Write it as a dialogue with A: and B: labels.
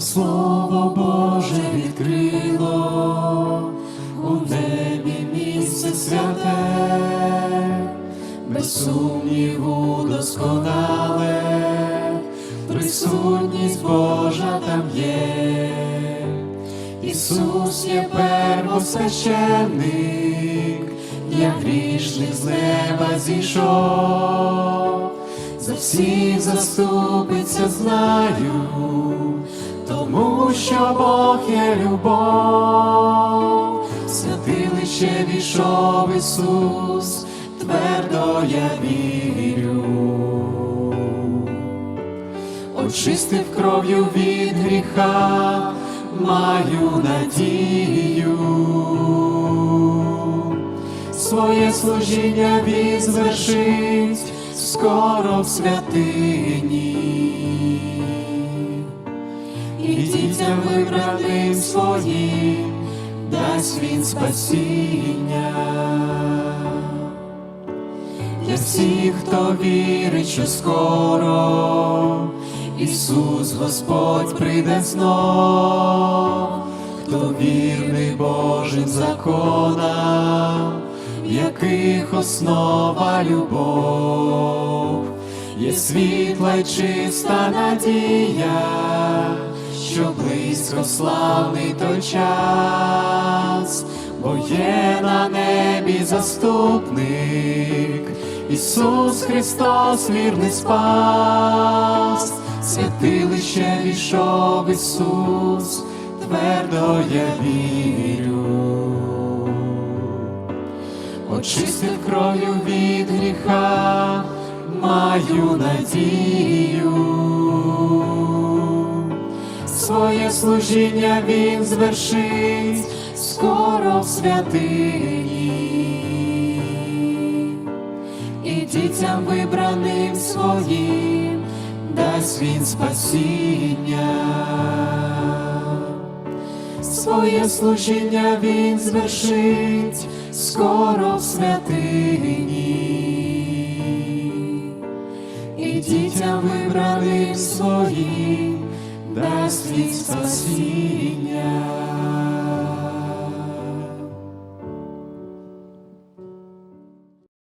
A: Слово Боже відкрило, у небі місце святе, без сумніву досконале, присутність Божа там є, Ісус є первосвященник, я грішних з неба зійшов, за всіх заступиться знаю, що Бог є любов, святилище війшов Ісус, твердо я вірю, очистив кров'ю від гріха, маю надію, своє служіння він звершить скоро в святині, дітям вибраним своїм дасть він спасіння. Для всіх, хто вірить, що скоро Ісус Господь прийде знов, хто вірний Божим законам, в яких основа любов, є світла й чиста надія, що близько славний той час, бо є на небі заступник, Ісус Христос, вірний спас, святилище війшов Ісус, твердо я вірю, очистив кров'ю від гріха, маю надію своє служіння він звершить скоро в святині, і дітям вибраним своїм дасть він спасіння, своє служіння він звершить скоро в святині. І дітям вибраним своїм дасть світ спасіння.